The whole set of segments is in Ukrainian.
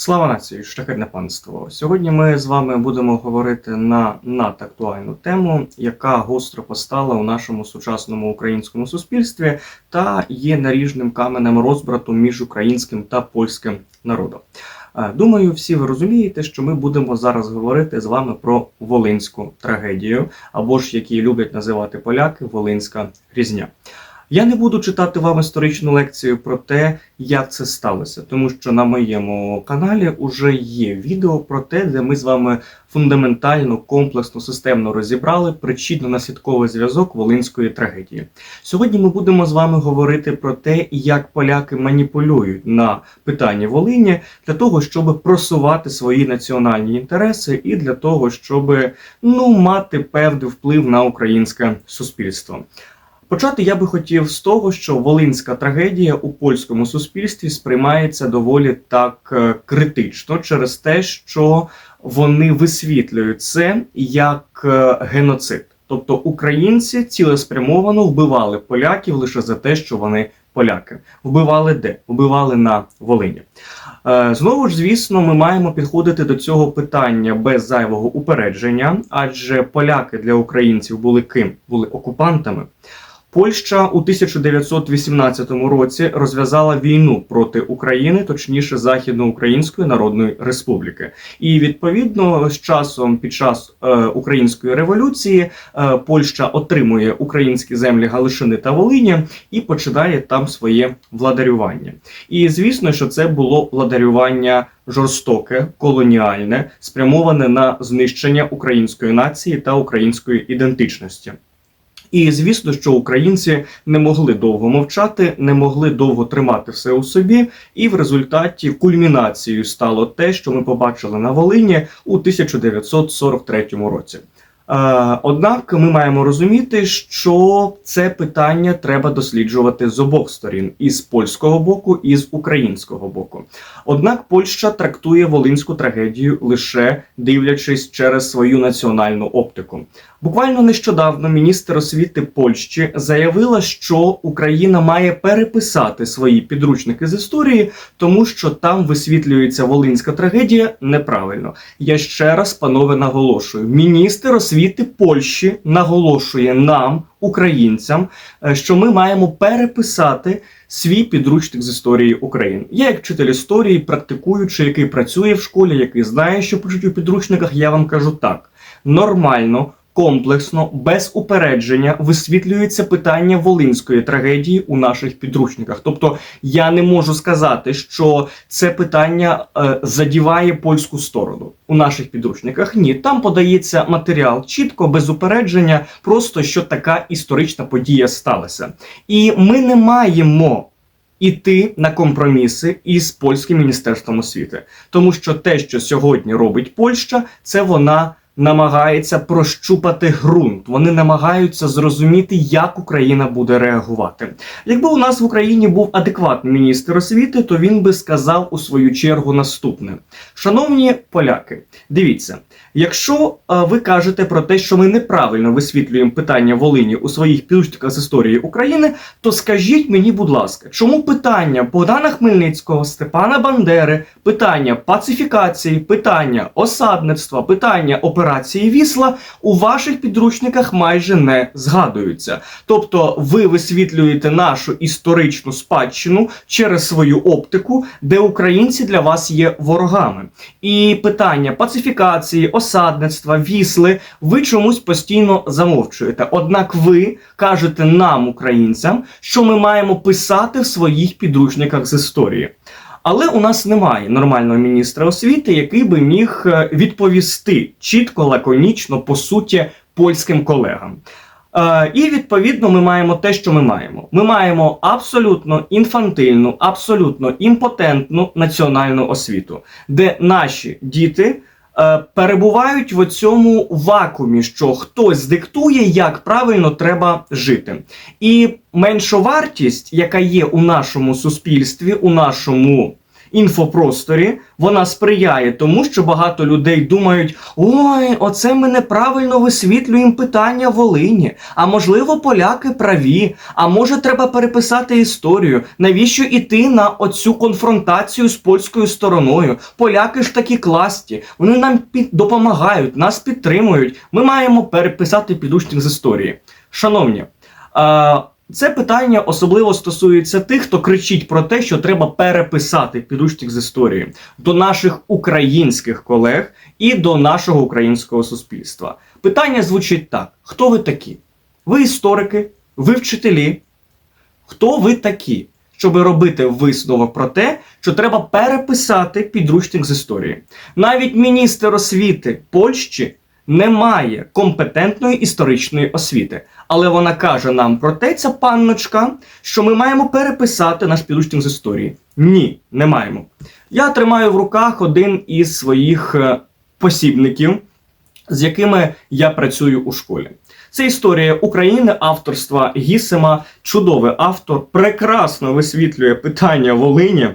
Слава нації, шляхетне панство. Сьогодні ми з вами будемо говорити на надактуальну тему, яка гостро постала у нашому сучасному українському суспільстві та є наріжним каменем розбрату між українським та польським народом. Е, Думаю, всі ви розумієте, що ми будемо зараз говорити з вами про волинську трагедію, або ж як її люблять називати поляки, Волинська різня. Я не буду читати вам історичну лекцію про те, як це сталося, тому що на моєму каналі вже є відео про те, де ми з вами фундаментально, комплексно, системно розібрали причинно-наслідковий зв'язок волинської трагедії. Сьогодні ми будемо з вами говорити про те, як поляки маніпулюють на питанні Волині для того, щоб просувати свої національні інтереси, і для того, щоб ну мати певний вплив на українське суспільство. Почати я би хотів з того, що волинська трагедія у польському суспільстві сприймається доволі так е, критично через те, що вони висвітлюють це як е, геноцид. Тобто українці цілеспрямовано вбивали поляків лише за те, що вони поляки. Вбивали де? Вбивали на Волині. Е, Знову ж, звісно, ми маємо підходити до цього питання без зайвого упередження, адже поляки для українців були ким? Були окупантами. Польща у 1918 році розв'язала війну проти України, точніше Західноукраїнської Народної Республіки. І відповідно з часом, під час е, української революції, е, Польща отримує українські землі Галишини та Волині і починає там своє владарювання. І звісно, що це було владарювання жорстоке, колоніальне, спрямоване на знищення української нації та української ідентичності. І звісно, що українці не могли довго мовчати, не могли довго тримати все у собі, і в результаті кульмінацією стало те, що ми побачили на Волині у 1943 році. Е, Однак ми маємо розуміти, що це питання треба досліджувати з обох сторін: і з польського боку, і з українського боку. Однак Польща трактує волинську трагедію лише дивлячись через свою національну оптику. Буквально нещодавно міністр освіти Польщі заявила, що Україна має переписати свої підручники з історії, тому що там висвітлюється волинська трагедія неправильно. Я ще раз, панове, наголошую: міністр освіти Польщі наголошує нам, українцям, е, що ми маємо переписати свій підручник з історії України. Я, як вчитель історії, практикуючи, який працює в школі, який знає, що пишуть у підручниках, я вам кажу так: нормально. Комплексно, без упередження висвітлюється питання волинської трагедії у наших підручниках. Тобто я не можу сказати, що це питання е, задіває польську сторону у наших підручниках. Ні, там подається матеріал чітко, без упередження, просто що така історична подія сталася. І ми не маємо іти на компроміси із польським міністерством освіти, тому що те, що сьогодні робить Польща, це вона намагається прощупати ґрунт. Вони намагаються зрозуміти, як Україна буде реагувати. Якби у нас в Україні був адекватний міністр освіти, то він би сказав у свою чергу наступне: шановні поляки, дивіться. Якщо ви кажете про те, що ми неправильно висвітлюємо питання Волині у своїх підручниках з історії України, то скажіть мені, будь ласка, чому питання Богдана Хмельницького, Степана Бандери, питання пацифікації, питання осадництва, питання операції Вісла у ваших підручниках майже не згадуються? Тобто ви висвітлюєте нашу історичну спадщину через свою оптику, де українці для вас є ворогами. І питання пацифікації, осадництва, вісли, ви чомусь постійно замовчуєте. Однак ви кажете нам, українцям, що ми маємо писати в своїх підручниках з історії. Але у нас немає нормального міністра освіти, який би міг е, відповісти чітко, лаконічно, по суті, польським колегам. Е, і відповідно ми маємо те, що ми маємо. Ми маємо абсолютно інфантильну, абсолютно імпотентну національну освіту, де наші діти перебувають в цьому вакуумі, що хтось диктує, як правильно треба жити. І меншовартість, яка є у нашому суспільстві, у нашому інфопросторі вона сприяє тому, що багато людей думають: ой, оце ми неправильно висвітлюємо питання Волині. А можливо, поляки праві. А може, треба переписати історію. Навіщо іти на оцю конфронтацію з польською стороною? Поляки ж такі класті, вони нам під допомагають, нас підтримують. Ми маємо переписати підручник з історії. Шановні. Це питання особливо стосується тих, хто кричить про те, що треба переписати підручник з історії до наших українських колег і до нашого українського суспільства. Питання звучить так: хто ви такі? Ви історики, ви вчителі. Хто ви такі, щоб робити висновок про те, що треба переписати підручник з історії? Навіть міністр освіти Польщі не має компетентної історичної освіти. Але вона каже нам про те, ця панночка, що ми маємо переписати наш підручник з історії. Ні, не маємо. Я тримаю в руках один із своїх е, посібників, з якими я працюю у школі. Це історія України авторства Гісема, чудовий автор, прекрасно висвітлює питання Волині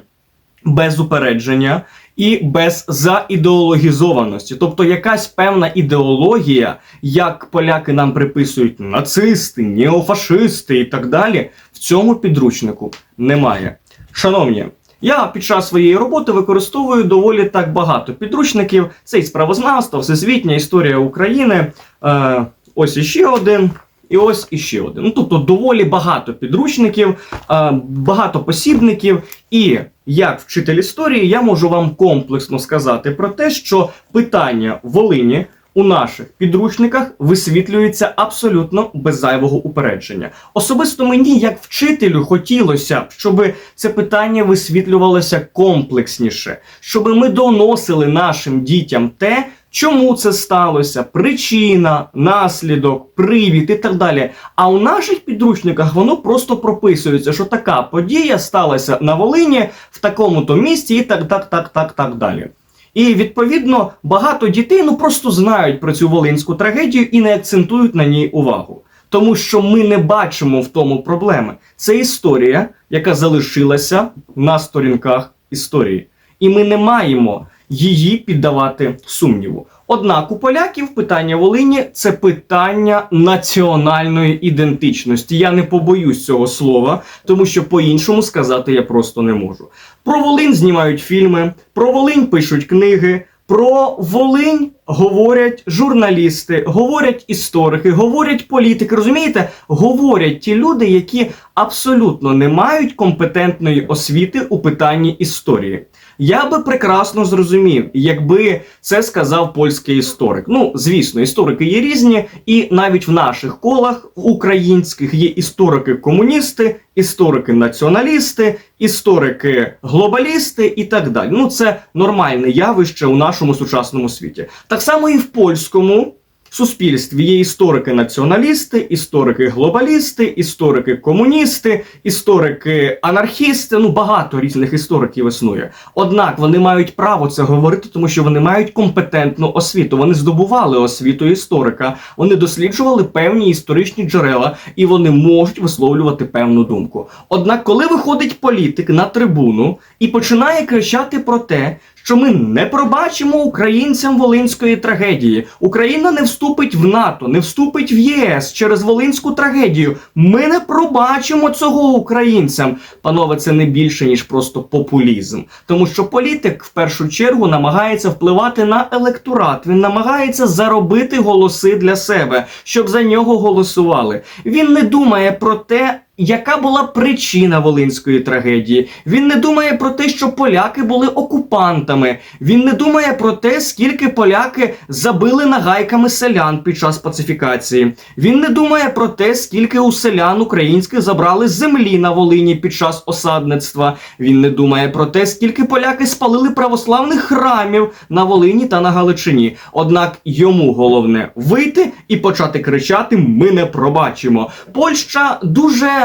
без упередження і без заідеологізованості. Тобто якась певна ідеологія, як поляки нам приписують нацисти, неофашисти і так далі, в цьому підручнику немає. Шановні. Я під час своєї роботи використовую доволі так багато підручників. Це і справознавство, всесвітня історія України. Е, ось іще один. І ось іще один. Ну, тобто доволі багато підручників, е, багато посібників. І як вчитель історії я можу вам комплексно сказати про те, що питання Волині у наших підручниках висвітлюється абсолютно без зайвого упередження. Особисто мені, як вчителю, хотілося б, щоб це питання висвітлювалося комплексніше, щоб ми доносили нашим дітям те. Чому це сталося? Причина, наслідок, привід і так далі. А у наших підручниках воно просто прописується, що така подія сталася на Волині в такому-то місці, і так, так, так, так, так далі. І відповідно багато дітей ну просто знають про цю волинську трагедію і не акцентують на ній увагу. Тому що ми не бачимо в тому проблеми. Це історія, яка залишилася на сторінках історії, і ми не маємо її піддавати сумніву. Однак у поляків питання Волині це питання національної ідентичності. Я не побоюсь цього слова, тому що по-іншому сказати я просто не можу. Про Волинь знімають фільми, про Волинь пишуть книги. Про Волинь говорять журналісти, говорять історики, говорять політики. Розумієте, говорять ті люди, які абсолютно не мають компетентної освіти у питанні історії. Я би прекрасно зрозумів, якби це сказав польський історик. Ну, звісно, історики є різні, і навіть в наших колах українських є історики-комуністи, історики-націоналісти, історики-глобалісти і так далі. Ну, це нормальне явище у нашому сучасному світі. Так само і в польському суспільстві є історики-націоналісти, історики-глобалісти, історики-комуністи, історики-анархісти. Ну багато різних істориків існує. Однак вони мають право це говорити, тому що вони мають компетентну освіту. Вони здобували освіту історика, вони досліджували певні історичні джерела і вони можуть висловлювати певну думку. Однак, коли виходить політик на трибуну і починає кричати про те, що ми не пробачимо українцям волинської трагедії. Україна не вступить в НАТО, не вступить в ЄС через волинську трагедію. Ми не пробачимо цього українцям. Панове, це не більше ніж просто популізм, тому що політик в першу чергу намагається впливати на електорат. Він намагається заробити голоси для себе, щоб за нього голосували. Він не думає про те. Яка була причина волинської трагедії? Він не думає про те, що поляки були окупантами. Він не думає про те, скільки поляки забили нагайками селян під час пацифікації. Він не думає про те, скільки у селян українських забрали землі на Волині під час осадництва. Він не думає про те, скільки поляки спалили православних храмів на Волині та на Галичині. Однак йому головне вийти і почати кричати: Ми не пробачимо. Польща дуже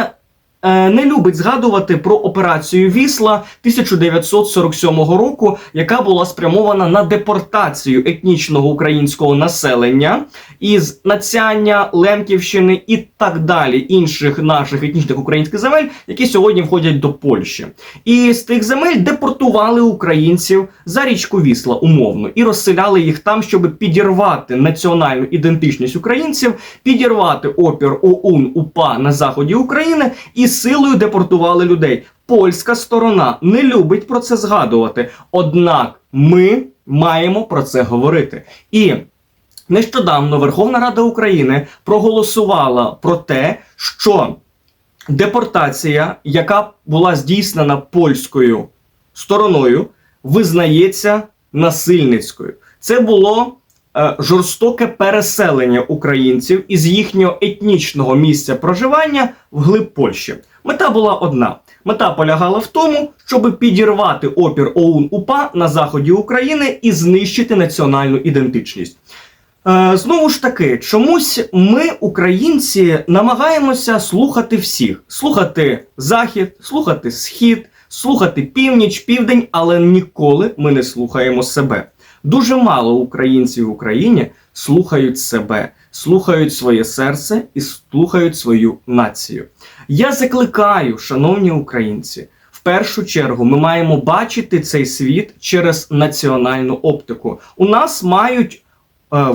не любить згадувати про операцію Вісла 1947 року, яка була спрямована на депортацію етнічного українського населення із Нацяння, Лемківщини і так далі, інших наших етнічних українських земель, які сьогодні входять до Польщі. І з тих земель депортували українців за річку Вісла умовно і розселяли їх там, щоб підірвати національну ідентичність українців, підірвати опір ОУН УПА на заході України і силою депортували людей. Польська сторона не любить про це згадувати. Однак ми маємо про це говорити. І нещодавно Верховна Рада України проголосувала про те, що депортація, яка була здійснена польською стороною, визнається насильницькою. Це було жорстоке переселення українців із їхнього етнічного місця проживання в глиб Польщі. Мета була одна. Мета полягала в тому, щоб підірвати опір ОУН УПА на заході України і знищити національну ідентичність. Е, знову ж таки, чомусь ми, українці, намагаємося слухати всіх: слухати захід, слухати схід, слухати північ, південь, але ніколи ми не слухаємо себе. Дуже мало українців в Україні слухають себе, слухають своє серце і слухають свою націю. Я закликаю, шановні українці. В першу чергу ми маємо бачити цей світ через національну оптику. У нас мають е,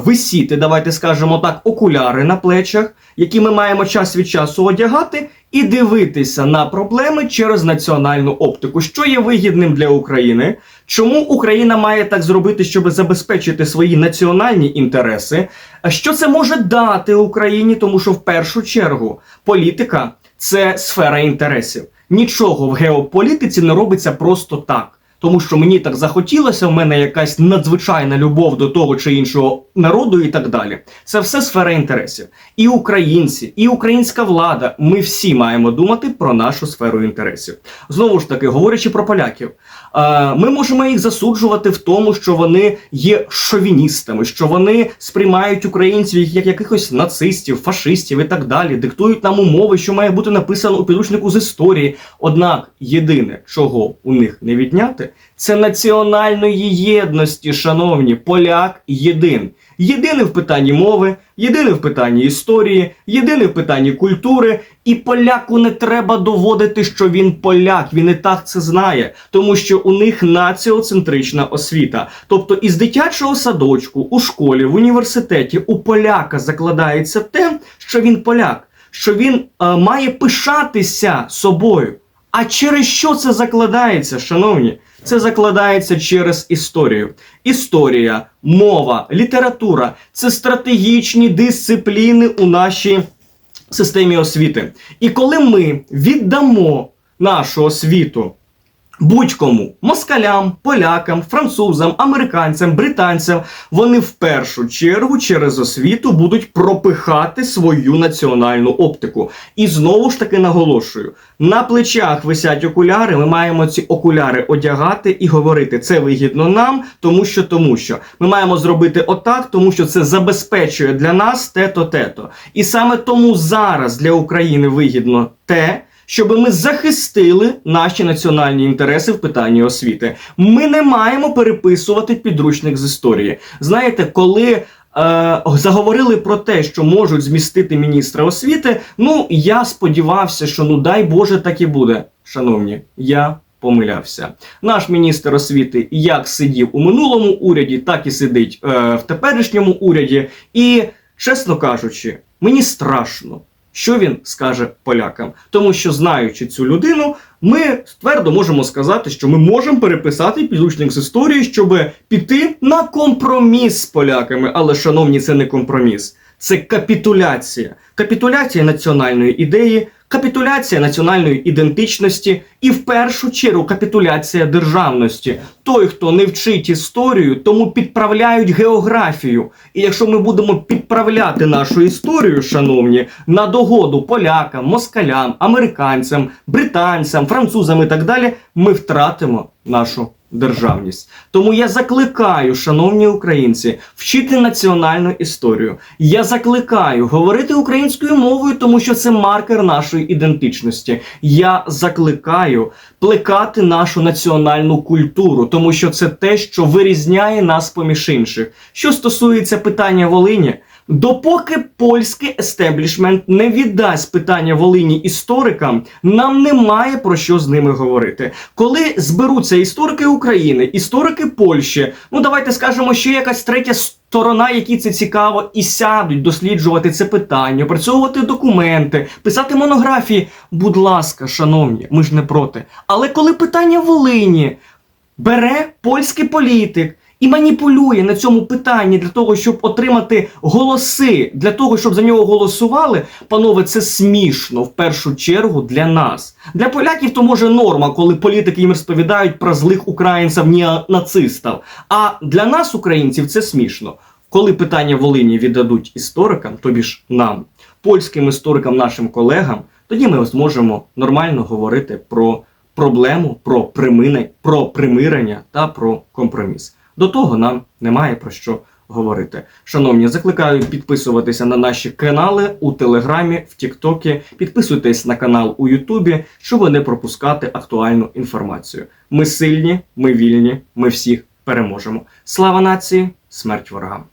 висіти, давайте скажемо так, окуляри на плечах, які ми маємо час від часу одягати, і дивитися на проблеми через національну оптику, що є вигідним для України. Чому Україна має так зробити, щоб забезпечити свої національні інтереси? Що це може дати Україні? Тому що в першу чергу політика це сфера інтересів. Нічого в геополітиці не робиться просто так. Тому що мені так захотілося, в мене якась надзвичайна любов до того чи іншого народу і так далі. Це все сфера інтересів. І українці, і українська влада. Ми всі маємо думати про нашу сферу інтересів. Знову ж таки, говорячи про поляків, е, ми можемо їх засуджувати в тому, що вони є шовіністами, що вони сприймають українців як якихось нацистів, фашистів і так далі, диктують нам умови, що має бути написано у підручнику з історії. Однак єдине, чого у них не відняти, це національної єдності, шановні, поляк єдин. Єдиний в питанні мови, єдиний в питанні історії, єдиний в питанні культури. І поляку не треба доводити, що він поляк. Він і так це знає, тому що у них націоцентрична освіта. Тобто із дитячого садочку, у школі, в університеті у поляка закладається те, що він поляк, що він е, має пишатися собою. А через що це закладається, шановні? Це закладається через історію. Історія, мова, література це стратегічні дисципліни у нашій системі освіти. І коли ми віддамо нашу освіту будь-кому москалям, полякам, французам, американцям, британцям, вони в першу чергу через освіту будуть пропихати свою національну оптику. І знову ж таки наголошую: на плечах висять окуляри. Ми маємо ці окуляри одягати і говорити, це вигідно нам, тому що тому що ми маємо зробити отак, тому що це забезпечує для нас те-то, те-то. І саме тому зараз для України вигідно те щоб ми захистили наші національні інтереси в питанні освіти. Ми не маємо переписувати підручник з історії. Знаєте, коли. Е, заговорили про те, що можуть змістити міністра освіти. Ну я сподівався, що ну дай Боже так і буде. Шановні, я помилявся. Наш міністр освіти як сидів у минулому уряді, так і сидить е, в теперішньому уряді. І чесно кажучи, мені страшно що він скаже полякам. Тому що, знаючи цю людину, ми твердо можемо сказати, що ми можемо переписати підручник з історії, щоб піти на компроміс з поляками. Але, шановні, це не компроміс, це капітуляція. Капітуляція національної ідеї, капітуляція національної ідентичності і в першу чергу капітуляція державності. Той, хто не вчить історію, тому підправляють географію. І якщо ми будемо підправляти нашу історію, шановні, на догоду полякам, москалям, американцям, британцям, французам і так далі, ми втратимо нашу державність. Тому я закликаю, шановні українці, вчити національну історію. Я закликаю говорити українською мовою, тому що це маркер нашої ідентичності. Я закликаю плекати нашу національну культуру, тому що це те, що вирізняє нас поміж інших. Що стосується питання Волині. Допоки польський естеблішмент не віддасть питання Волині історикам, нам немає про що з ними говорити. Коли зберуться історики України, історики Польщі, ну давайте скажемо, ще якась третя сторона, якій це цікаво, і сядуть досліджувати це питання, опрацьовувати документи, писати монографії. Будь ласка, шановні, ми ж не проти. Але коли питання Волині бере польський політик і маніпулює на цьому питанні для того, щоб отримати голоси, для того, щоб за нього голосували, панове, це смішно в першу чергу для нас. Для поляків то може норма, коли політики їм розповідають про злих українців нацистів. А для нас, українців, це смішно. Коли питання Волині віддадуть історикам, тобі ж нам, польським історикам, нашим колегам, тоді ми зможемо нормально говорити про проблему, про примирення та про компроміс. До того нам немає про що говорити. Шановні, закликаю підписуватися на наші канали у Телеграмі, в Тіктокі. Підписуйтесь на канал у Ютубі, щоб не пропускати актуальну інформацію. Ми сильні, ми вільні, ми всіх переможемо. Слава нації, смерть ворогам!